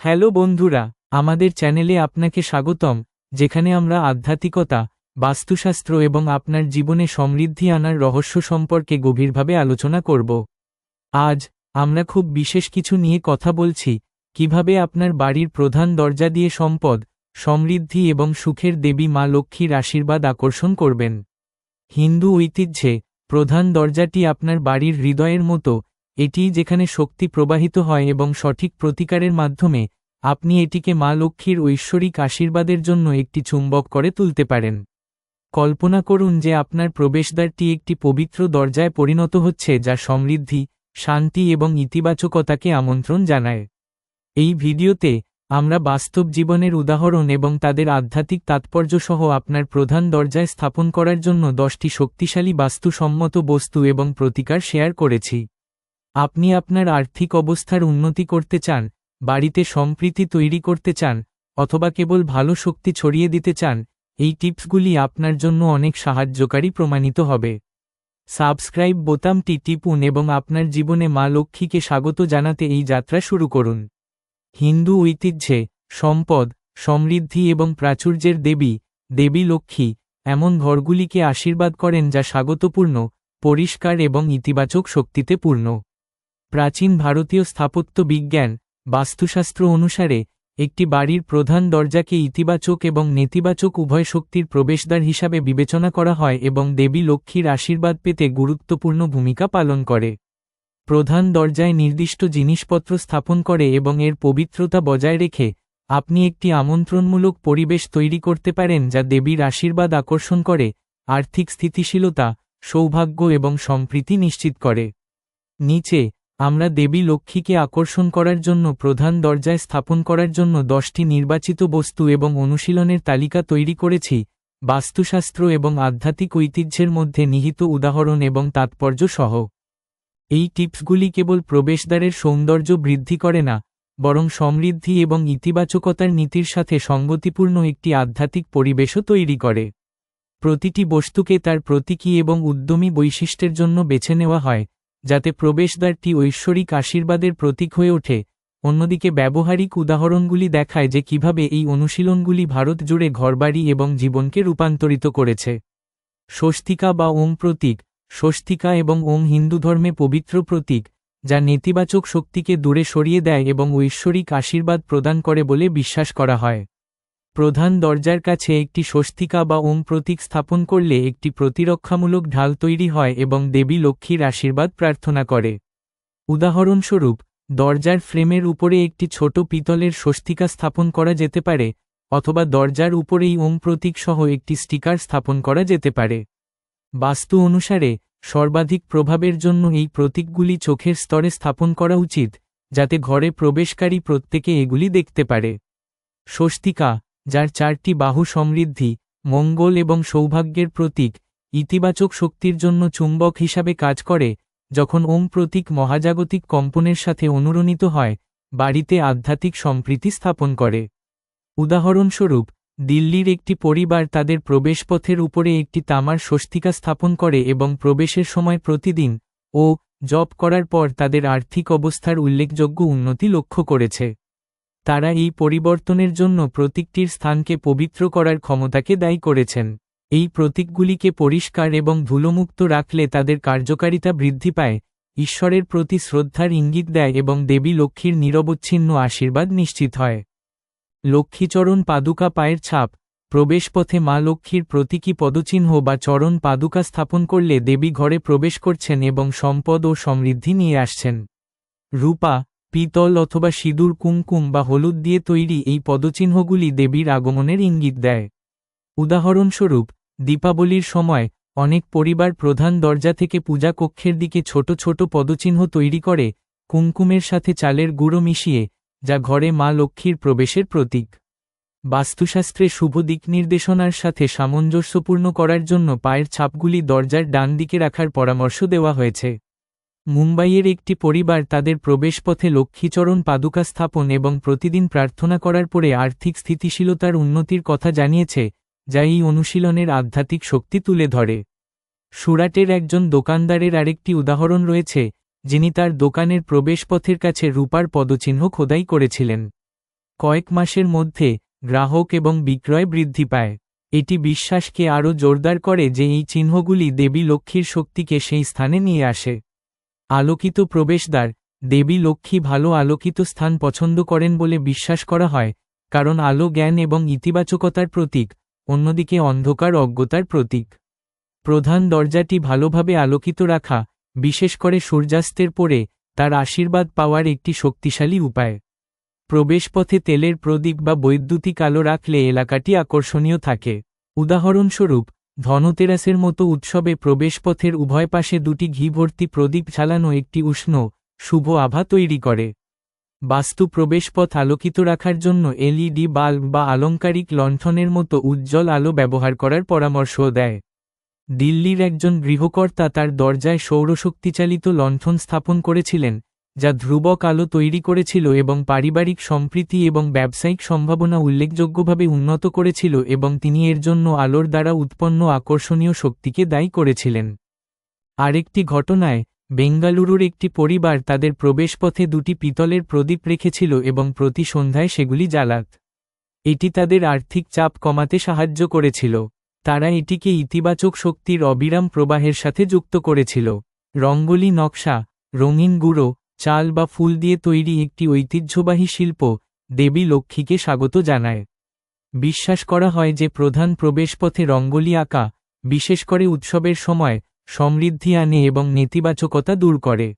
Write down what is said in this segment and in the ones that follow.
Hello বন্ধুরা, আমাদের চ্যানেলে আপনাকে স্বাগতম, যেখানে আমরা আধ্যাত্মিকতা, বাস্তুশাস্ত্র এবং আপনার জীবনে সমৃদ্ধি আনার রহস্য সম্পর্কে গভীরভাবে আলোচনা করব। আজ, আমরা খুব বিশেষ কিছু নিয়ে কথা বলছি, কীভাবে আপনার বাড়ির প্রধান দরজা দিয়ে সম্পদ, সমৃদ্ধি এবং সুখের দেবী মা লক্ষ্মীর আশীর্বাদ আকর্ষণ করবেন। হিন্দু ঐতিহ্যে, প্রধান দরজাটি আপনার বাড়ির হৃদয়ের মতো এটিই যেখানে শক্তি প্রবাহিত হয় এবং সঠিক প্রতিকারের মাধ্যমে আপনি এটিকে মা লক্ষ্মীর ঐশ্বরিক আশীর্বাদের জন্য একটি চুম্বক করে তুলতে পারেন। কল্পনা করুন যে আপনার প্রবেশদ্বারটি একটি পবিত্র দরজায় পরিণত হচ্ছে যা সমৃদ্ধি, শান্তি এবং ইতিবাচকতাকে আমন্ত্রণ জানায়। এই ভিডিওতে আমরা বাস্তব জীবনের উদাহরণ এবং তাদের আধ্যাত্মিক তাৎপর্য সহ আপনার প্রধান দরজায় স্থাপন করার জন্য দশটি শক্তিশালী বাস্তুসম্মত বস্তু এবং প্রতিকার শেয়ার করেছি। আপনি আপনার আর্থিক অবস্থার উন্নতি করতে চান, বাড়িতে সম্প্রীতি তৈরি করতে চান, অথবা কেবল ভালো শক্তি ছড়িয়ে দিতে চান, এই টিপসগুলি আপনার জন্য অনেক সাহায্যকারী প্রমাণিত হবে। সাবস্ক্রাইব বোতামটি টিপুন এবং আপনার জীবনে মা লক্ষ্মীকে স্বাগত জানাতে এই যাত্রা শুরু করুন। হিন্দু ঐতিহ্যে, সম্পদ, সমৃদ্ধি এবং প্রাচুর্যের দেবী দেবী লক্ষ্মী, এমন ঘরগুলিকে আশীর্বাদ করেন যা স্বাগতপূর্ণ, পরিষ্কার এবং ইতিবাচক শক্তিতে পূর্ণ। প্রাচীন ভারতীয় স্থাপত্য বিজ্ঞান, বাস্তুশাস্ত্র অনুসারে, একটি বাড়ির প্রধান দরজাকে ইতিবাচক এবং নেতিবাচক উভয় শক্তির প্রবেশদ্বার হিসাবে বিবেচনা করা হয় এবং দেবী লক্ষ্মীর আশীর্বাদ পেতে গুরুত্বপূর্ণ ভূমিকা পালন করে। প্রধান দরজায় নির্দিষ্ট জিনিসপত্র স্থাপন করে এবং এর পবিত্রতা বজায় রেখে, আপনি একটি আমন্ত্রণমূলক পরিবেশ তৈরি করতে পারেন যা দেবীর আশীর্বাদ আকর্ষণ করে, আর্থিক স্থিতিশীলতা, সৌভাগ্য এবং সম্প্রীতি নিশ্চিত করে। নিচে আমরা দেবী লক্ষ্মীকে আকর্ষণ করার জন্য প্রধান দরজায় স্থাপন করার জন্য দশটি নির্বাচিত বস্তু এবং অনুশীলনের তালিকা তৈরি করেছি, বাস্তুশাস্ত্র এবং আধ্যাত্মিক ঐতিহ্যের মধ্যে নিহিত উদাহরণ এবং তাৎপর্য সহ। এই টিপসগুলি কেবল প্রবেশদ্বারের সৌন্দর্য বৃদ্ধি করে না, বরং সমৃদ্ধি এবং ইতিবাচকতার নীতির সাথে সঙ্গতিপূর্ণ একটি আধ্যাত্মিক পরিবেশও তৈরি করে। প্রতিটি বস্তুকে তার প্রতীকী এবং উদ্যমী বৈশিষ্ট্যের জন্য বেছে নেওয়া হয় যাতে প্রবেশদ্বারটি ঐশ্বরিক আশীর্বাদের প্রতীক হয়ে ওঠে। অন্যদিকে ব্যবহারিক উদাহরণগুলি দেখায় যে কীভাবে এই অনুশীলনগুলি ভারত জুড়ে ঘরবাড়ি এবং জীবনকে রূপান্তরিত করেছে। স্বস্তিকা বা ওম প্রতীক, স্বস্তিকা এবং ওম হিন্দু ধর্মে পবিত্র প্রতীক, যা নেতিবাচক শক্তিকে দূরে সরিয়ে দেয় এবং ঐশ্বরিক আশীর্বাদ প্রদান করে বলে বিশ্বাস করা হয়। প্রধান দরজার কাছে একটি স্বস্তিকা বা ওম প্রতীক স্থাপন করলে একটি প্রতিরক্ষামূলক ঢাল তৈরি হয় এবং দেবী লক্ষ্মীর আশীর্বাদ প্রার্থনা করে। উদাহরণস্বরূপ, দরজার ফ্রেমের উপরে একটি ছোট পিতলের স্বস্তিকা স্থাপন করা যেতে পারে, অথবা দরজার উপরেই ওম প্রতীক সহ একটি স্টিকার স্থাপন করা যেতে পারে। বাস্তু অনুসারে, সর্বাধিক প্রভাবের জন্য এই প্রতীকগুলি চোখের স্তরে স্থাপন করা উচিত, যাতে ঘরে প্রবেশকারী প্রত্যেকে এগুলি দেখতে পারে। স্বস্তিকা যার চারটি বাহু সমৃদ্ধি, মঙ্গল এবং সৌভাগ্যের প্রতীক, ইতিবাচক শক্তির জন্য চুম্বক হিসাবে কাজ করে, যখন ওম প্রতীক মহাজাগতিক কম্পনের সাথে অনুরণিত হয়, বাড়িতে আধ্যাত্মিক সম্প্রীতি স্থাপন করে। উদাহরণস্বরূপ, দিল্লির একটি পরিবার তাদের প্রবেশপথের উপরে একটি তামার স্বস্তিকা স্থাপন করে এবং প্রবেশের সময় প্রতিদিন, ও জব করার পর তাদের আর্থিক অবস্থার উল্লেখযোগ্য উন্নতি লক্ষ্য করেছে। তারা এই পরিবর্তনের জন্য প্রতীকটির স্থানকে পবিত্র করার ক্ষমতাকে দায়ী করেছেন। এই প্রতীকগুলিকে পরিষ্কার এবং ধুলোমুক্ত রাখলে তাদের কার্যকারিতা বৃদ্ধি পায়, ঈশ্বরের প্রতি শ্রদ্ধার ইঙ্গিত দেয় এবং দেবী লক্ষ্মীর নিরবচ্ছিন্ন আশীর্বাদ নিশ্চিত হয়। লক্ষ্মীচরণ পাদুকা পায়ের ছাপ, প্রবেশপথে মা লক্ষ্মীর প্রতীকী পদচিহ্ন বা চরণ পাদুকা স্থাপন করলে দেবী ঘরে প্রবেশ করছেন এবং সম্পদ ও সমৃদ্ধি নিয়ে আসছেন। রূপা পিতল অথবা সিঁদুর কুমকুম বা হলুদ দিয়ে তৈরি এই পদচিহ্নগুলি দেবীর আগমনের ইঙ্গিত দেয়। উদাহরণস্বরূপ, দীপাবলির সময় অনেক পরিবার প্রধান দরজা থেকে পূজা কক্ষের দিকে ছোট ছোট পদচিহ্ন তৈরি করে কুমকুমের সাথে চালের গুঁড়ো মিশিয়ে, যা ঘরে মা লক্ষ্মীর প্রবেশের প্রতীক। বাস্তুশাস্ত্রে শুভ দিক নির্দেশনার সাথে সামঞ্জস্যপূর্ণ করার জন্য পায়ের ছাপগুলি দরজার ডান দিকে রাখার পরামর্শ দেওয়া হয়েছে। মুম্বাইয়ের একটি পরিবার তাদের প্রবেশপথে লক্ষ্মীচরণ পাদুকা স্থাপন এবং প্রতিদিন প্রার্থনা করার পরে আর্থিক স্থিতিশীলতার উন্নতির কথা জানিয়েছে, যা এই অনুশীলনের আধ্যাত্মিক শক্তি তুলে ধরে। সুরাটের একজন দোকানদারের আরেকটি উদাহরণ রয়েছে, যিনি তার দোকানের প্রবেশপথের কাছে রূপার পদচিহ্ন খোদাই করেছিলেন। কয়েক মাসের মধ্যে, গ্রাহক এবং বিক্রয় বৃদ্ধি পায়। এটি বিশ্বাসকে আরও জোরদার করে যে এই চিহ্নগুলি দেবী লক্ষ্মীর শক্তিকে সেই স্থানে নিয়ে আসে। আলোকিত প্রবেশদ্বার, দেবী লক্ষ্মী ভালো আলোকিত স্থান পছন্দ করেন বলে বিশ্বাস করা হয়, কারণ আলো জ্ঞান এবং ইতিবাচকতার প্রতীক, অন্যদিকে অন্ধকার অজ্ঞতার প্রতীক। প্রধান দরজাটি ভালোভাবে আলোকিত রাখা, বিশেষ করে সূর্যাস্তের পরে, তার আশীর্বাদ পাওয়ার একটি শক্তিশালী উপায়। প্রবেশপথে তেলের প্রদীপ বা বৈদ্যুতিক আলো রাখলে এলাকাটি আকর্ষণীয় থাকে। উদাহরণস্বরূপ ধনতেরাসের মতো উৎসবে প্রবেশপথের উভয় পাশে দুটি ঘি ভর্তি প্রদীপ ঝালানো একটি উষ্ণ, শুভ আভা তৈরি করে। বাস্তু প্রবেশপথ আলোকিত রাখার জন্য এলইডি বাল্ব বা আলংকারিক লণ্ঠনের মতো উজ্জ্বল আলো ব্যবহার করার পরামর্শ দেয়। দিল্লির একজন গৃহকর্তা তার দরজায় সৌরশক্তিচালিত লণ্ঠন স্থাপন করেছিলেন যা ধ্রুবক আলো তৈরি করেছিল এবং পারিবারিক সম্প্রীতি এবং ব্যবসায়িক সম্ভাবনা উল্লেখযোগ্যভাবে উন্নত করেছিল এবং তিনি এর জন্য আলোর দ্বারা উৎপন্ন আকর্ষণীয় শক্তিকে দায়ী করেছিলেন। আরেকটি ঘটনায়, বেঙ্গালুরুর একটি পরিবার তাদের প্রবেশপথে দুটি পিতলের প্রদীপ রেখেছিল এবং প্রতি সন্ধ্যায় সেগুলি জ্বালাত। এটি তাদের আর্থিক চাপ কমাতে সাহায্য করেছিল। তারা এটিকে ইতিবাচক শক্তির অবিরাম প্রবাহের সাথে যুক্ত করেছিল। রঙ্গলি নকশা, রঙিন গুঁড়ো চাল বা ফুল দিয়ে তৈরি একটি ঐতিহ্যবাহী শিল্প, দেবী লক্ষ্মীকে স্বাগত জানায়। বিশ্বাস করা হয় যে প্রধান প্রবেশপথে রঙ্গলি আঁকা, বিশেষ করে উৎসবের সময়, সমৃদ্ধি আনে এবং নেতিবাচকতা দূর করে।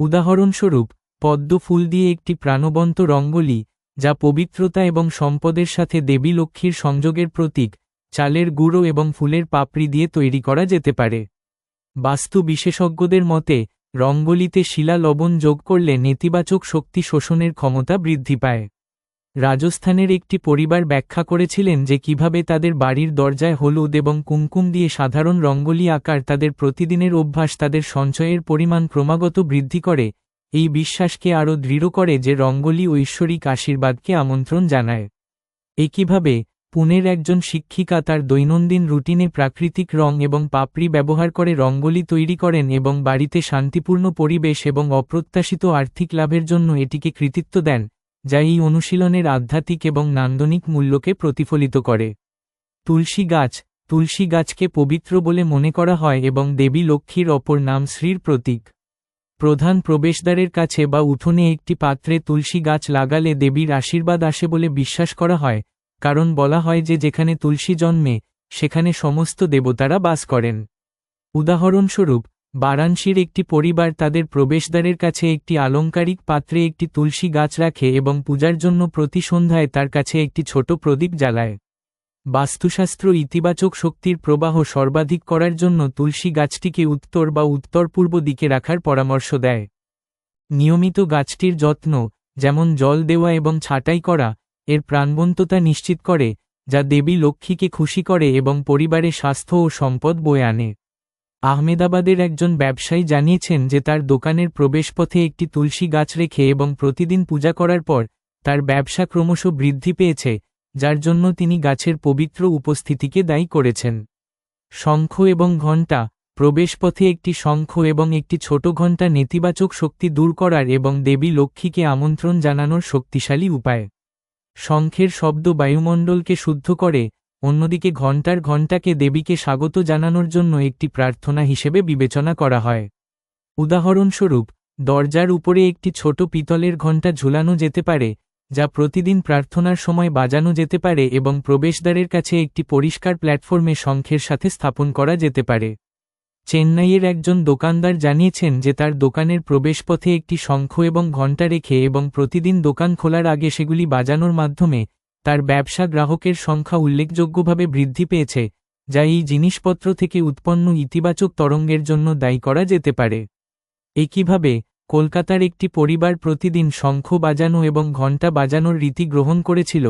উদাহরণস্বরূপ, পদ্ম ফুল দিয়ে একটি প্রাণবন্ত রঙ্গলি, যা পবিত্রতা এবং সম্পদের সাথে দেবী লক্ষ্মীর সংযোগের প্রতীক, চালের গুঁড়ো এবং ফুলের পাপড়ি দিয়ে তৈরি করা যেতে পারে। বাস্তু বিশেষজ্ঞদের মতে রঙ্গলিতে শিলা লবণ যোগ করলে নেতিবাচক শক্তি শোষণের ক্ষমতা বৃদ্ধি পায়। রাজস্থানের একটি পরিবার ব্যাখ্যা করেছিলেন যে কীভাবে তাদের বাড়ির দরজায় হলুদ এবং কুমকুম দিয়ে সাধারণ রঙ্গলি আকার তাদের প্রতিদিনের অভ্যাস তাদের সঞ্চয়ের পরিমাণ ক্রমাগত বৃদ্ধি করে, এই বিশ্বাসকে আরও দৃঢ় করে যে রঙ্গলি ঐশ্বরিক আশীর্বাদকে আমন্ত্রণ জানায়। একইভাবে পুনের একজন শিক্ষিকা তার দৈনন্দিন রুটিনে প্রাকৃতিক রং এবং পাপড়ি ব্যবহার করে রঙ্গলি তৈরি করেন এবং বাড়িতে শান্তিপূর্ণ পরিবেশ এবং অপ্রত্যাশিত আর্থিক লাভের জন্য এটিকে কৃতিত্ব দেন, যা এই অনুশীলনের আধ্যাত্মিক এবং নান্দনিক মূল্যকে প্রতিফলিত করে। তুলসী গাছ, তুলসী গাছকে পবিত্র বলে মনে করা হয় এবং দেবী লক্ষ্মীর অপর নাম শ্রীর প্রতীক। প্রধান প্রবেশদ্বারের কাছে বা উঠোনে একটি পাত্রে তুলসী গাছ লাগালে দেবীর আশীর্বাদ আসে বলে বিশ্বাস করা হয় কারণ বলা হয় যে যেখানে তুলসী জন্মে, সেখানে সমস্ত দেবতারা বাস করেন। উদাহরণস্বরূপ, বারাণসীর একটি পরিবার তাদের প্রবেশদ্বারের কাছে একটি আলংকারিক পাত্রে একটি তুলসী গাছ রাখে এবং পূজার জন্য প্রতি সন্ধ্যায় তার কাছে একটি ছোট প্রদীপ জ্বালায়। বাস্তুশাস্ত্র ইতিবাচক শক্তির প্রবাহ সর্বাধিক করার জন্য তুলসী গাছটিকে উত্তর বা উত্তর পূর্ব দিকে রাখার পরামর্শ দেয়। নিয়মিত গাছটির যত্ন, যেমন জল দেওয়া এবং ছাঁটাই করা এর প্রাণবন্ততা নিশ্চিত করে, যা দেবী লক্ষ্মীকে খুশি করে এবং পরিবারে স্বাস্থ্য ও সম্পদ বয়ে আনে। আহমেদাবাদের একজন ব্যবসায়ী জানিয়েছেন যে তার দোকানের প্রবেশপথে একটি তুলসী গাছ রেখে এবং প্রতিদিন পূজা করার পর, তার ব্যবসা ক্রমশ বৃদ্ধি পেয়েছে, যার জন্য তিনি গাছের পবিত্র উপস্থিতিকে দায়ী করেছেন। শঙ্খ এবং ঘণ্টা, প্রবেশপথে একটি শঙ্খ এবং একটি ছোট ঘণ্টা নেতিবাচক শক্তি দূর করার এবং দেবী লক্ষ্মীকে আমন্ত্রণ জানানোর শক্তিশালী উপায়। শঙ্খের শব্দ বায়ুমণ্ডলকে শুদ্ধ করে, অন্যদিকে ঘণ্টার ঘণ্টাকে দেবীকে স্বাগত জানানোর জন্য একটি প্রার্থনা হিসেবে বিবেচনা করা হয়। উদাহরণস্বরূপ, দরজার উপরে একটি ছোট পিতলের ঘণ্টা ঝুলানো যেতে পারে, যা প্রতিদিন প্রার্থনার সময় বাজানো যেতে পারে এবং প্রবেশদ্বারের কাছে একটি পরিষ্কার প্ল্যাটফর্মে শঙ্খের সাথে স্থাপন করা যেতে পারে। চেন্নাইয়ের একজন দোকানদার জানিয়েছেন যে তার দোকানের প্রবেশপথে একটি শঙ্খ এবং ঘণ্টা রেখে এবং প্রতিদিন দোকান খোলার আগে সেগুলি বাজানোর মাধ্যমে তার ব্যবসা গ্রাহকের সংখ্যা উল্লেখযোগ্যভাবে বৃদ্ধি পেয়েছে, যা এই জিনিসপত্র থেকে উৎপন্ন ইতিবাচক তরঙ্গের জন্য দায়ী করা যেতে পারে। একইভাবে, কলকাতার একটি পরিবার প্রতিদিন শঙ্খ বাজানো এবং ঘণ্টা বাজানোর রীতি গ্রহণ করেছিল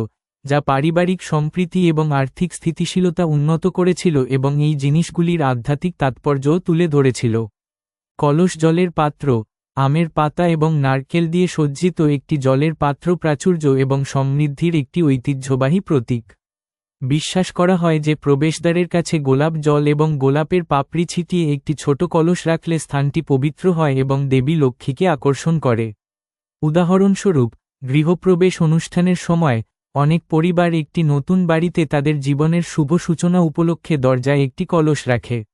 যা পারিবারিক সম্প্রীতি এবং আর্থিক স্থিতিশীলতা উন্নত করেছিল এবং এই জিনিসগুলির আধ্যাত্মিক তাৎপর্যও তুলে ধরেছিল। কলস জলের পাত্র, আমের পাতা এবং নারকেল দিয়ে সজ্জিত একটি জলের পাত্র প্রাচুর্য এবং সমৃদ্ধির একটি ঐতিহ্যবাহী প্রতীক। বিশ্বাস করা হয় যে প্রবেশদ্বারের কাছে গোলাপ জল এবং গোলাপের পাপড়ি ছিটিয়ে একটি ছোট কলস রাখলে স্থানটি পবিত্র হয় এবং দেবী লক্ষ্মীকে আকর্ষণ করে। উদাহরণস্বরূপ, গৃহপ্রবেশ অনুষ্ঠানের সময় অনেক পরিবার একটি নতুন বাড়িতে তাদের জীবনের শুভ সূচনা উপলক্ষে দরজায় একটি কলস রাখে।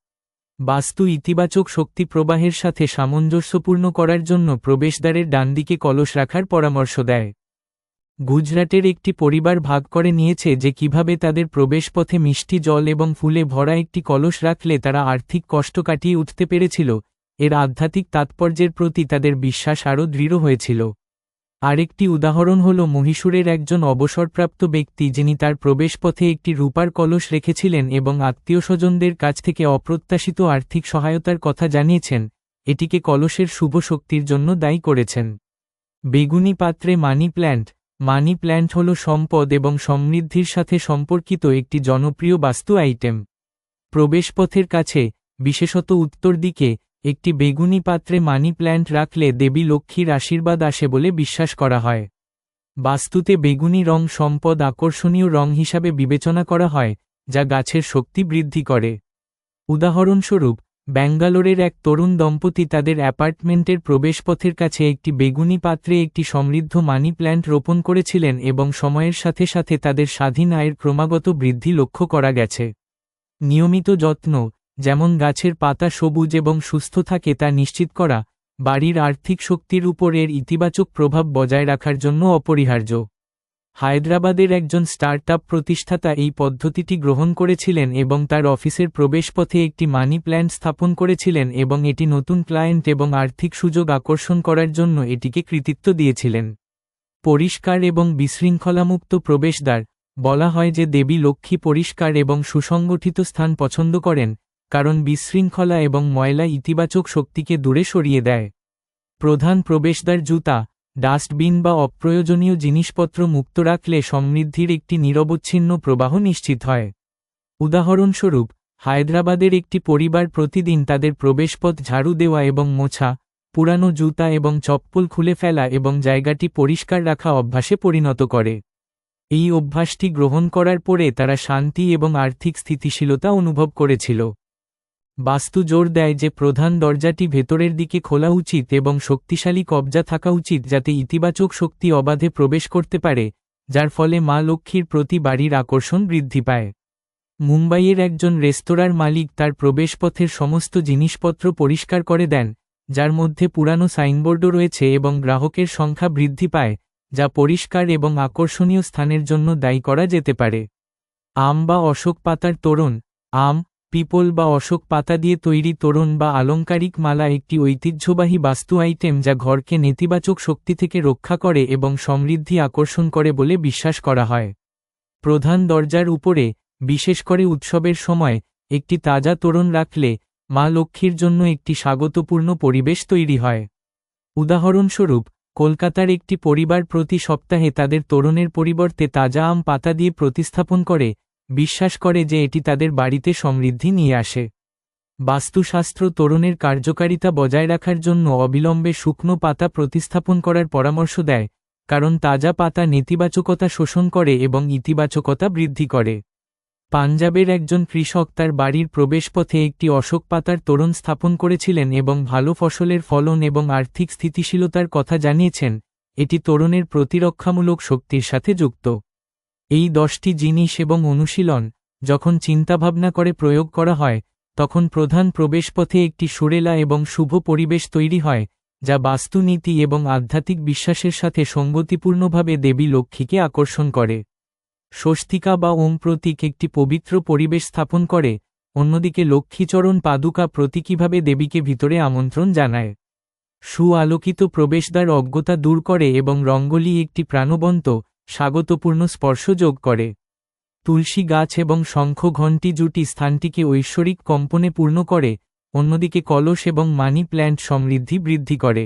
বাস্তু ইতিবাচক শক্তি প্রবাহের সাথে সামঞ্জস্যপূর্ণ করার জন্য প্রবেশদ্বারের ডানদিকে কলস রাখার পরামর্শ দেয়। গুজরাটের একটি পরিবার ভাগ করে নিয়েছে যে কীভাবে তাদের প্রবেশপথে মিষ্টি জল এবং ফুলে ভরা একটি কলস রাখলে তারা আর্থিক কষ্ট কাটিয়ে উঠতে পেরেছিল। এর আধ্যাত্মিক তাৎপর্যের প্রতি তাদের বিশ্বাস আরও দৃঢ় হয়েছিল। আরেকটি উদাহরণ হল মহীশূরের একজন অবসরপ্রাপ্ত ব্যক্তি যিনি তার প্রবেশপথে একটি রূপার কলস রেখেছিলেন এবং আত্মীয়স্বজনদের কাছ থেকে অপ্রত্যাশিত আর্থিক সহায়তার কথা জানিয়েছেন, এটিকে কলসের শুভ শক্তির জন্য দায়ী করেছেন। বেগুনি পাত্রে মানি প্ল্যান্ট মানি প্ল্যান্ট হল সম্পদ এবং সমৃদ্ধির সাথে সম্পর্কিত একটি জনপ্রিয় বাস্তু আইটেম। প্রবেশপথের কাছে, বিশেষত উত্তর দিকে একটি বেগুনি পাত্রে মানি প্ল্যান্ট রাখলে দেবী লক্ষ্মীর আশীর্বাদ আসে বলে বিশ্বাস করা হয়। বাস্তুতে বেগুনি রং সম্পদ আকর্ষণীয় রং হিসাবে বিবেচনা করা হয়, যা গাছের শক্তি বৃদ্ধি করে। উদাহরণস্বরূপ, ব্যাঙ্গালোরের এক তরুণ দম্পতি তাদের অ্যাপার্টমেন্টের প্রবেশপথের কাছে একটি বেগুনি পাত্রে একটি সমৃদ্ধ মানি প্ল্যান্ট রোপণ করেছিলেন এবং সময়ের সাথে সাথে তাদের স্বাধীন আয়ের ক্রমাগত বৃদ্ধি লক্ষ্য করা গেছে। নিয়মিত যত্ন যেমন গাছের পাতা সবুজ এবং সুস্থ থাকে তা নিশ্চিত করা, বাড়ির আর্থিক শক্তির উপর এর ইতিবাচক প্রভাব বজায় রাখার জন্য অপরিহার্য। হায়দ্রাবাদের একজন স্টার্টআপ প্রতিষ্ঠাতা এই পদ্ধতিটি গ্রহণ করেছিলেন এবং তার অফিসের প্রবেশপথে একটি মানি প্ল্যান্ট স্থাপন করেছিলেন এবং এটি নতুন ক্লায়েন্ট এবং আর্থিক সুযোগ আকর্ষণ করার জন্য এটিকে কৃতিত্ব দিয়েছিলেন। পরিষ্কার এবং বিশৃঙ্খলামুক্ত প্রবেশদ্বার, বলা হয় যে দেবী লক্ষ্মী পরিষ্কার এবং সুসংগঠিত স্থান পছন্দ করেন কারণ বিশৃঙ্খলা এবং ময়লা ইতিবাচক শক্তিকে দূরে সরিয়ে দেয়। প্রধান প্রবেশদ্বার জুতা, ডাস্টবিন বা অপ্রয়োজনীয় জিনিসপত্র মুক্ত রাখলে সমৃদ্ধির একটি নিরবচ্ছিন্ন প্রবাহ নিশ্চিত হয়। উদাহরণস্বরূপ, হায়দ্রাবাদের একটি পরিবার প্রতিদিন তাদের প্রবেশপথ ঝাড়ু দেওয়া এবং মোছা, পুরানো জুতা এবং চপ্পল খুলে ফেলা এবং জায়গাটি পরিষ্কার রাখা অভ্যাসে পরিণত করে। এই অভ্যাসটি গ্রহণ করার পরে তারা শান্তি এবং আর্থিক স্থিতিশীলতা অনুভব করেছিল। বাস্তু জোর দেয় যে প্রধান দরজাটি ভেতরের দিকে খোলা উচিত এবং শক্তিশালী কবজা থাকা উচিত যাতে ইতিবাচক শক্তি অবাধে প্রবেশ করতে পারে, যার ফলে মা লক্ষ্মীর প্রতি বাড়ির আকর্ষণ বৃদ্ধি পায়। মুম্বাইয়ের একজন রেস্তোরাঁর মালিক তার প্রবেশপথের সমস্ত জিনিসপত্র পরিষ্কার করে দেন, যার মধ্যে পুরানো সাইনবোর্ডও রয়েছে এবং গ্রাহকের সংখ্যা বৃদ্ধি পায়, যা পরিষ্কার এবং আকর্ষণীয় স্থানের জন্য দায়ী করা যেতে পারে। আম বা অশোক পাতার তোরণ, আম পিপল বা অশোক পাতা দিয়ে তৈরি তোরণ বা আলংকারিক মালা একটি ঐতিহ্যবাহী বাস্তু আইটেম যা ঘরকে নেতিবাচক শক্তি থেকে রক্ষা করে এবং সমৃদ্ধি আকর্ষণ করে বলে বিশ্বাস করা হয়। প্রধান দরজার উপরে, বিশেষ করে উৎসবের সময়, একটি তাজা তোরণ রাখলে মা লক্ষ্মীর জন্য একটি স্বাগতপূর্ণ পরিবেশ তৈরি হয়। উদাহরণস্বরূপ, কলকাতার একটি পরিবার প্রতি সপ্তাহে তাদের তোরণের পরিবর্তে তাজা আম পাতা দিয়ে প্রতিস্থাপন করে বিশ্বাস করে যে এটি তাদের বাড়িতে সমৃদ্ধি নিয়ে আসে। বাস্তুশাস্ত্র তরুণের কার্যকারিতা বজায় রাখার জন্য অবিলম্বে শুকনো পাতা প্রতিস্থাপন করার পরামর্শ দেয়, কারণ তাজা পাতা নেতিবাচকতা শোষণ করে এবং ইতিবাচকতা বৃদ্ধি করে। পাঞ্জাবের একজন কৃষক তার বাড়ির প্রবেশপথে একটি অশোক পাতার তোরণ স্থাপন করেছিলেন এবং ভালো ফসলের ফলন এবং আর্থিক স্থিতিশীলতার কথা জানিয়েছেন, এটি তরুণের প্রতিরক্ষামূলক শক্তির সাথে যুক্ত। এই দশটি জিনিস এবং অনুশীলন, যখন চিন্তাভাবনা করে প্রয়োগ করা হয়, তখন প্রধান প্রবেশপথে একটি সুরেলা এবং শুভ পরিবেশ তৈরি হয়, যা বাস্তুনীতি এবং আধ্যাত্মিক বিশ্বাসের সাথে সঙ্গতিপূর্ণভাবে দেবী লক্ষ্মীকে আকর্ষণ করে। স্বস্তিকা বা ওম প্রতীক একটি পবিত্র পরিবেশ স্থাপন করে, অন্যদিকে লক্ষ্মীচরণ পাদুকা প্রতীকীভাবে দেবীকে ভিতরে আমন্ত্রণ জানায়। সুআলোকিত প্রবেশদ্বার অজ্ঞতা দূর করে এবং রঙ্গলি একটি প্রাণবন্ত স্বাগতপূর্ণ স্পর্শ যোগ করে। তুলসী গাছ এবং শঙ্খ ঘণ্টি জুটি স্থানটিকে ঐশ্বরিক কম্পনে পূর্ণ করে, অন্যদিকে কলস এবং মানি প্ল্যান্ট সমৃদ্ধি বৃদ্ধি করে।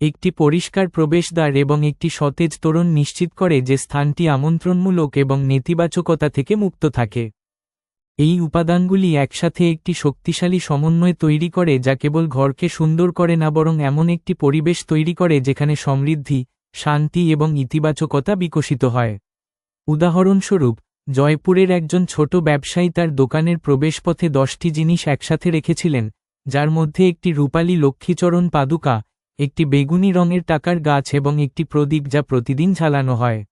একটি পরিষ্কার প্রবেশদ্বার এবং একটি সতেজ তোরণ নিশ্চিত করে যে স্থানটি আমন্ত্রণমূলক এবং নেতিবাচকতা থেকে মুক্ত থাকে। এই উপাদানগুলি একসাথে একটি শক্তিশালী সমন্বয় তৈরি করে যা কেবল ঘরকে সুন্দর করে না বরং এমন একটি পরিবেশ তৈরি করে যেখানে সমৃদ্ধি শান্তি এবং ইতিবাচকতা বিকশিত হয়। উদাহরণস্বরূপ, জয়পুরের একজন ছোট ব্যবসায়ী তার দোকানের প্রবেশপথে দশটি জিনিস একসাথে রেখেছিলেন, যার মধ্যে একটি রূপালী লক্ষ্মীচরণ পাদুকা, একটি বেগুনি রঙের টাকার গাছ এবং একটি প্রদীপ যা প্রতিদিন ঝালানো হয়।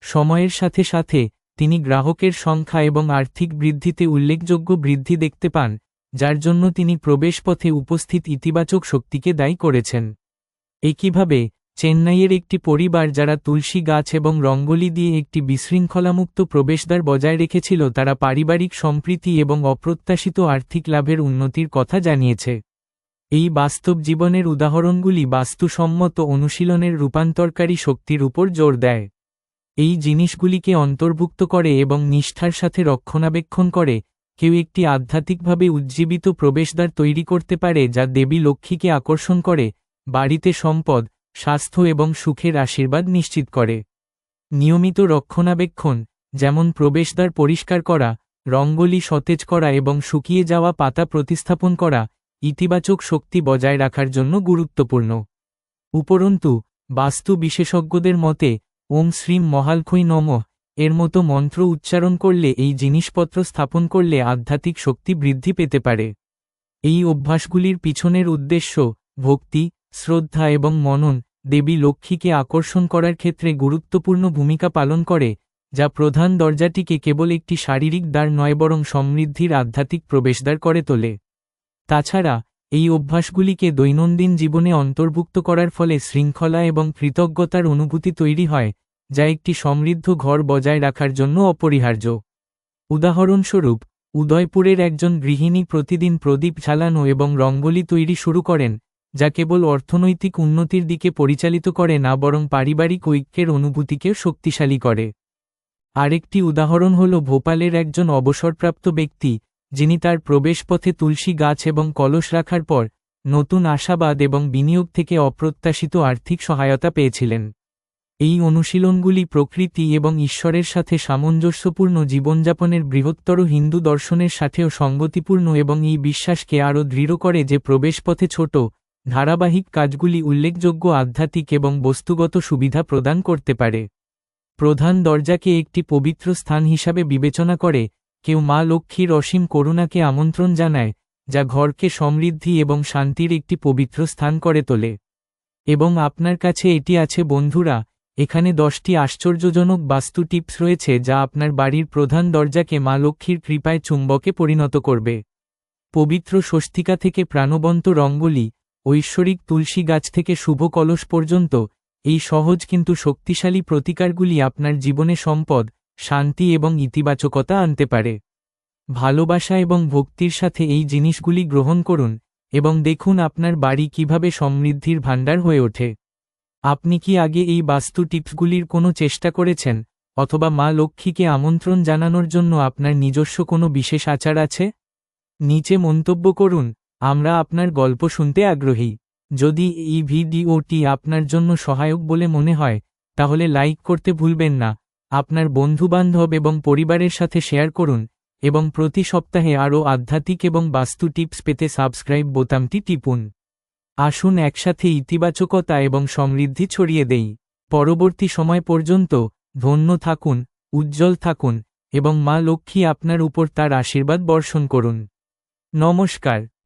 সময়ের সাথে সাথে, তিনি গ্রাহকের সংখ্যা এবং আর্থিক বৃদ্ধিতে উল্লেখযোগ্য বৃদ্ধি দেখতে পান, যার জন্য তিনি প্রবেশপথে উপস্থিত ইতিবাচক শক্তিকে দায়ী করেছেন। একইভাবে চেন্নাইয়ের একটি পরিবার যারা তুলসী গাছ এবং রঙ্গলি দিয়ে একটি বিশৃঙ্খলামুক্ত প্রবেশদ্বার বজায় রেখেছিল, তারা পারিবারিক সম্প্রীতি এবং অপ্রত্যাশিত আর্থিক লাভের উন্নতির কথা জানিয়েছে। এই বাস্তব জীবনের উদাহরণগুলি বাস্তুসম্মত অনুশীলনের রূপান্তরকারী শক্তির উপর জোর দেয়। এই জিনিসগুলিকে অন্তর্ভুক্ত করে এবং নিষ্ঠার সাথে রক্ষণাবেক্ষণ করে, কেউ একটি আধ্যাত্মিকভাবে উজ্জীবিত প্রবেশদ্বার তৈরি করতে পারে, যা দেবী লক্ষ্মীকে আকর্ষণ করে, বাড়িতে সম্পদ স্বাস্থ্য এবং সুখের আশীর্বাদ নিশ্চিত করে। নিয়মিত রক্ষণাবেক্ষণ, যেমন প্রবেশদ্বার পরিষ্কার করা, রঙ্গলি সতেজ করা এবং শুকিয়ে যাওয়া পাতা প্রতিস্থাপন করা, ইতিবাচক শক্তি বজায় রাখার জন্য গুরুত্বপূর্ণ। উপরন্তু, বাস্তু বিশেষজ্ঞদের মতে, ওম শ্রীম মহালখৈ নমঃ, এর মতো মন্ত্র উচ্চারণ করলে এই জিনিসপত্র স্থাপন করলে আধ্যাত্মিক শক্তি বৃদ্ধি পেতে পারে। এই অভ্যাসগুলির পিছনের উদ্দেশ্য, ভক্তি শ্রদ্ধা এবং মনন দেবী লক্ষ্মীকে আকর্ষণ করার ক্ষেত্রে গুরুত্বপূর্ণ ভূমিকা পালন করে, যা প্রধান দরজাটিকে কেবল একটি শারীরিক দ্বার নয় বরং সমৃদ্ধির আধ্যাত্মিক প্রবেশদ্বার করে তোলে। তাছাড়া, এই অভ্যাসগুলিকে দৈনন্দিন জীবনে অন্তর্ভুক্ত করার ফলে শৃঙ্খলা এবং কৃতজ্ঞতার অনুভূতি তৈরি হয়, যা একটি সমৃদ্ধ ঘর বজায় রাখার জন্য অপরিহার্য। উদাহরণস্বরূপ, উদয়পুরের একজন গৃহিণী প্রতিদিন প্রদীপ ঝালানো এবং রঙ্গলি তৈরি শুরু করেন যা কেবল অর্থনৈতিক উন্নতির দিকে পরিচালিত করে না, বরং পারিবারিক ঐক্যের অনুভূতিকে শক্তিশালী করে। আরেকটি উদাহরণ হল ভোপালের একজন অবসরপ্রাপ্ত ব্যক্তি, যিনি তার প্রবেশপথে তুলসী গাছ এবং কলস রাখার পর নতুন আশাবাদ এবং বিনিয়োগ থেকে অপ্রত্যাশিত আর্থিক সহায়তা পেয়েছিলেন। এই অনুশীলনগুলি প্রকৃতি এবং ঈশ্বরের সাথে সামঞ্জস্যপূর্ণ জীবনযাপনের বৃহত্তর হিন্দু দর্শনের সাথেও সঙ্গতিপূর্ণ এবং এই বিশ্বাসকে আরও দৃঢ় করে যে প্রবেশপথে ছোট ধারাবাহিক কাজগুলি উল্লেখযোগ্য আধ্যাত্মিক এবং বস্তুগত সুবিধা প্রদান করতে পারে। প্রধান দরজাকে একটি পবিত্র স্থান হিসাবে বিবেচনা করে, কেউ মা লক্ষ্মীর অসীম করুণাকে আমন্ত্রণ জানায়, যা ঘরকে সমৃদ্ধি এবং শান্তির একটি পবিত্র স্থান করে তোলে। এবং আপনার কাছে এটি আছে, বন্ধুরা, এখানে দশটি আশ্চর্যজনক বাস্তু টিপস রয়েছে যা আপনার বাড়ির প্রধান দরজাকে মা লক্ষ্মীর কৃপায় চুম্বকে পরিণত করবে। পবিত্র স্বস্তিকা থেকে প্রাণবন্ত রঙ্গলি ঐশ্বরিক তুলসী গাছ থেকে শুভ কলস পর্যন্ত, এই সহজ কিন্তু শক্তিশালী প্রতিকারগুলি আপনার জীবনে সম্পদ, শান্তি এবং ইতিবাচকতা আনতে পারে। ভালোবাসা এবং ভক্তির সাথে এই জিনিসগুলি গ্রহণ করুন এবং দেখুন আপনার বাড়ি কীভাবে সমৃদ্ধির ভাণ্ডার হয়ে ওঠে। আপনি কি আগে এই বাস্তু টিপসগুলির কোনো চেষ্টা করেছেন, অথবা মা লক্ষ্মীকে আমন্ত্রণ জানানোর জন্য আপনার নিজস্ব কোনো বিশেষ আচার আছে? নিচে মন্তব্য করুন আমরা আপনার গল্প শুনতে আগ্রহী। যদি এই ভিডিওটি আপনার জন্য সহায়ক বলে মনে হয়, তাহলে লাইক করতে ভুলবেন না। আপনার বন্ধুবান্ধব এবং পরিবারের সাথে শেয়ার করুন এবং প্রতি সপ্তাহে আরও আধ্যাত্মিক এবং বাস্তু টিপস পেতে সাবস্ক্রাইব বোতামটি টিপুন। আসুন একসাথে ইতিবাচকতা এবং সমৃদ্ধি ছড়িয়ে দেই। পরবর্তী সময় পর্যন্ত ধন্য থাকুন, উজ্জ্বল থাকুন এবং মা লক্ষ্মী আপনার উপর তার আশীর্বাদ বর্ষণ করুন। নমস্কার।